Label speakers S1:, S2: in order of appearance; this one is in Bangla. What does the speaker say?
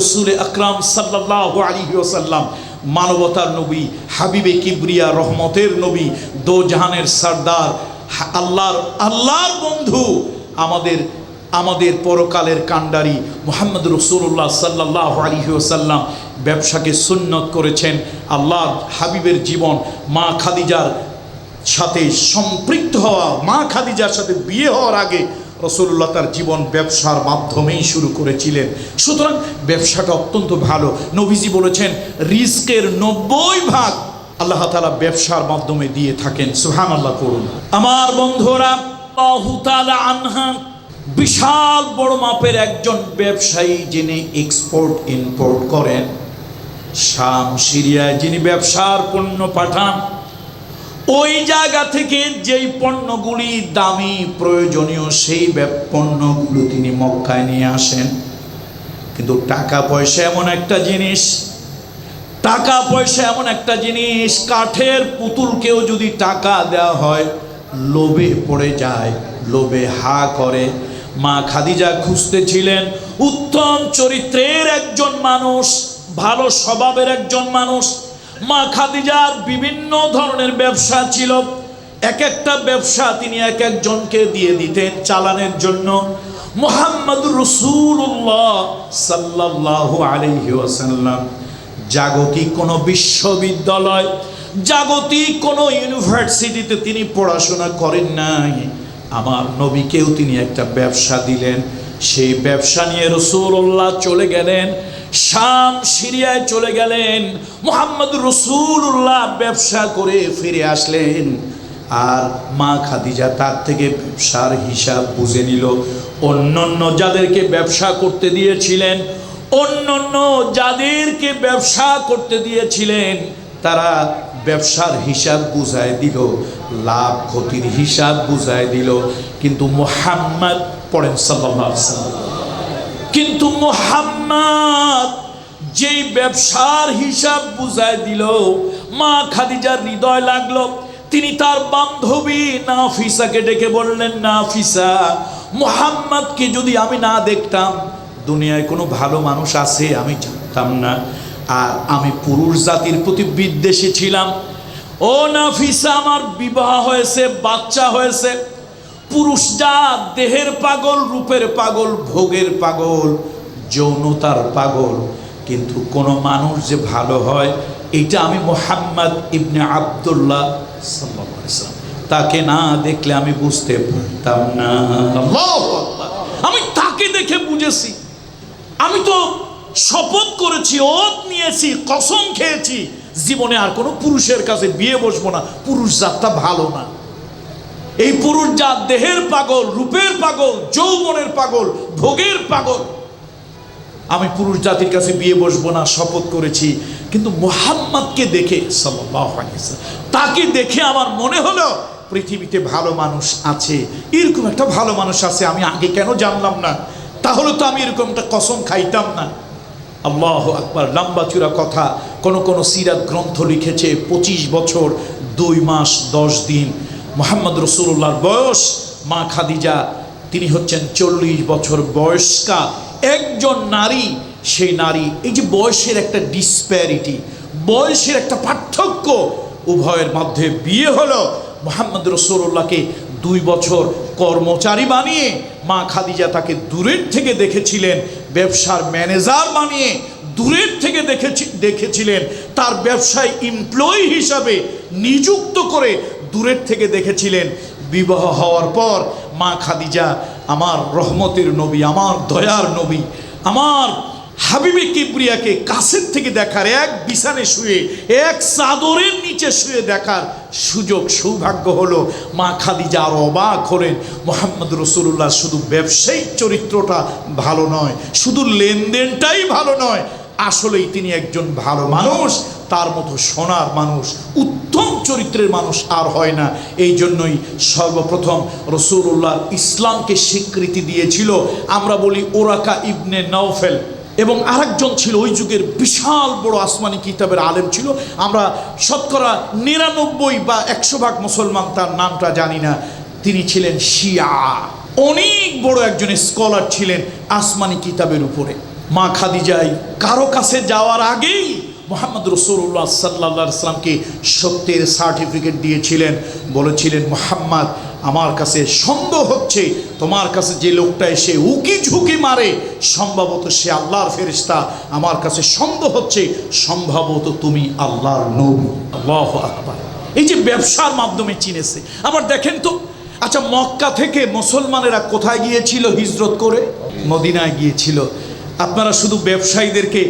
S1: রসুল আকরাম সাল্লাহ আলী ওসাল্লাম মানবতার নবী, হাবিবে কিবরিয়া রহমতের নবী, দো জাহানের সর্দার আল্লাহর আল্লাহর বন্ধু আমাদের আমাদের পরকালের কাণ্ডারি মোহাম্মদ রসুল্লাহ সাল্লাহ আলী ওসাল্লাম ব্যবসাকে সুন্নত করেছেন। আল্লাহর হাবিবের জীবন, মা খাদিজার সাথে সম্পৃক্ত হওয়া, মা খাদিজার সাথে বিয়ে হওয়ার আগে রসুল্লাহ তার জীবন ব্যবসার মাধ্যমেই শুরু করেছিলেন। সুতরাং ব্যবসাটা অত্যন্ত ভালো। নবীজি বলেছেন রিস্কের নব্বই ভাগ আল্লাহ তালা ব্যবসার মাধ্যমে দিয়ে থাকেন। সুহান আল্লাহ করুন আমার বন্ধুরা আনহা বিশাল বড় মাপের একজন ব্যবসায়ী যিনি এক্সপোর্ট ইম্পোর্ট করেন। শাম সিরিয়ায় যিনি ব্যবসার পণ্য পাঠান ওই জায়গা থেকে যেই পণ্যগুলি দামি, প্রয়োজনীয়, সেই পণ্যগুলো তিনি মক্কায় নিয়ে আসেন। কিন্তু টাকা পয়সা এমন একটা জিনিস, টাকা পয়সা এমন একটা জিনিস, কাঠের পুতুলকেও যদি টাকা দেওয়া হয়, লোভে পড়ে যায়, লোভে হা করে। মা খাদিজা খুঁজতেছিলেন উত্তম চরিত্রের একজন মানুষ, ভালো স্বভাবের একজন মানুষ মা খাদিজার বিভিন্ন ধরনের ব্যবসা ছিল। এক একটা ব্যবসা তিনি এক একজনকে দিয়ে দিতেন চালানোর জন্য। মোহাম্মদ রসুল্লাহ সাল্লাহ আলহি ওয়াসাল্লাম। জাগতিক কোনো বিশ্ববিদ্যালয়, জাগতিক কোনো ইউনিভার্সিটিতে তিনি পড়াশোনা করেন নাই। আমার নবীকেও তিনি একটা ব্যবসা দিলেন। সেই ব্যবসা নিয়ে রসুল্লাহ চলে গেলেন। শাম সিরিয়ায় চলে গেলেন। মোহাম্মদ রসুল্লাহ ব্যবসা করে ফিরে আসলেন। আর মা খাদিজা তার থেকে ব্যবসার হিসাব বুঝে নিল। অন্যান্য যাদেরকে ব্যবসা করতে দিয়েছিলেন, অন্যান্য যাদেরকে ব্যবসা করতে দিয়েছিলেন, তারা ব্যবসার হিসাব বুঝায় দিল, লাভ ক্ষতির হিসাব বুঝায় দিল। কিন্তু মোহাম্মদ পড়েন আলাইহি কিন্তু মোহাম্মদ যেই ব্যবসার হিসাব বুঝায় দিল, মা খাদিজার হৃদয় লাগল। তিনি তার বান্ধবী নাফিসাকে ডেকে বললেন, নাফিসা, মোহাম্মদকে যদি আমি না দেখতাম, দুনিয়ায় কোনো ভালো মানুষ আছে আমি জানতাম না। আর আমি পুরুষ জাতির প্রতি বিদ্বেষী ছিলাম। ও নাফিসা, আমার বিবাহ হয়েছে, বাচ্চা হয়েছে। পুরুষ যা দেহের পাগল, রূপের পাগল, ভোগের পাগল, যৌনতার পাগল। কিন্তু কোনো মানুষ যে ভালো হয় এটা আমি মোহাম্মদ ইবনে আবদুল্লাহ তাকে না দেখলে আমি বুঝতে পারতাম না। আমি তাকে দেখে বুঝেছি। আমি তো শপথ করেছি ওত নিয়েছি কসম খেয়েছি। জীবনে আর কোনো পুরুষের কাছে বিয়ে বসবো না। পুরুষ জাতটা ভালো না। এই পুরুষ জাত দেহের পাগল রূপের পাগল যৌবনের পাগল ভোগের পাগল। আমি পুরুষ জাতির কাছে বিয়ে বসবো না, শপথ করেছি। কিন্তু মোহাম্মদকে দেখে তাকে দেখে আমার মনে হলো, পৃথিবীতে ভালো মানুষ আছে। এরকম একটা ভালো মানুষ আছে, আমি আগে কেন জানলাম না? তাহলে তো আমি এরকম একটা কসম খাইতাম না। আল্লাহ আকবার, লম্বা চূড়া কথা। কোন কোন সিরাত গ্রন্থ লিখেছে, পঁচিশ বছর, দুই মাস, দশ দিন। মোহাম্মদ রসুল্লাহর বয়স, মা খাদিজা, তিনি হচ্ছেন চল্লিশ বছর বয়স্কা। একজন নারী, সেই নারী, এই যে বয়সের একটা ডিসপ্যারিটি বয়সের একটা পার্থক্য, উভয়ের মধ্যে বিয়ে হলো। মোহাম্মদ রসুল্লাহকে দুই বছর কর্মচারী বানিয়ে, মা খাদিজা তাকে দূরের থেকে দেখেছিলেন, ব্যবসার ম্যানেজার বানিয়ে দূরের থেকে দেখেছি, দেখেছিলেন। তার ব্যবসায় এমপ্লয়ি হিসাবে নিযুক্ত করে দূরের থেকে দেখেছিলেন। বিবাহ হওয়ার পর মা খাদিজা, আমার রহমতের নবী, আমার দয়ার নবী, আমার হাবিবে কিবরিয়াকে কাছের থেকে দেখার এক বিছানে শুয়ে, এক চাদরের নিচে শুয়ে দেখার সুযোগ, সৌভাগ্য হলো মা খাদিজা আরও অবাক হলেন, মোহাম্মদ রসুল্লাহ শুধু ব্যবসায়িক চরিত্রটা ভালো নয়, শুধু লেনদেনটাই ভালো নয় আসলেই তিনি একজন ভালো মানুষ, তার মতো সোনার মানুষ, উত্তম চরিত্রের মানুষ আর হয় না। এই জন্যই সর্বপ্রথম রসুল্লাহ ইসলামকে স্বীকৃতি দিয়েছিল। আমরা বলি ওরাকা ইবনে নওফেল এবং আরেকজন ছিল, ওই যুগের বিশাল বড় আসমানি কিতাবের আলেম ছিল। আমরা শতকরা নিরানব্বই বা একশো ভাগ মুসলমান, তার নামটা জানি না। তিনি ছিলেন শিয়া। অনেক বড় একজন স্কলার ছিলেন আসমানি কিতাবের উপরে। মা খাদিজাই, কারও কাছে যাওয়ার আগেই মোহাম্মদ রসুল্লাহ সাল্লা সাল্লামকে সত্যের সার্টিফিকেট দিয়েছিলেন। বলেছিলেন, মোহাম্মদ, আমার কাছে সন্দেহ হচ্ছে, তোমার কাছে যে লোকটা এসে উকি ঝুঁকি মারে, সম্ভবত সে আল্লাহর ফেরিস্তা আমার কাছে সন্দেহ হচ্ছে, সম্ভবত তুমি আল্লাহর নবী। আল্লাহ আকবার। এই যে ব্যবসার মাধ্যমে চিনেছে। আবার দেখেন তো আচ্ছা মক্কা থেকে মুসলমানেরা কোথায় গিয়েছিল হিজরত করে? মদিনায় গিয়েছিল। আপনারা শুধু ব্যবসায়ীদেরকে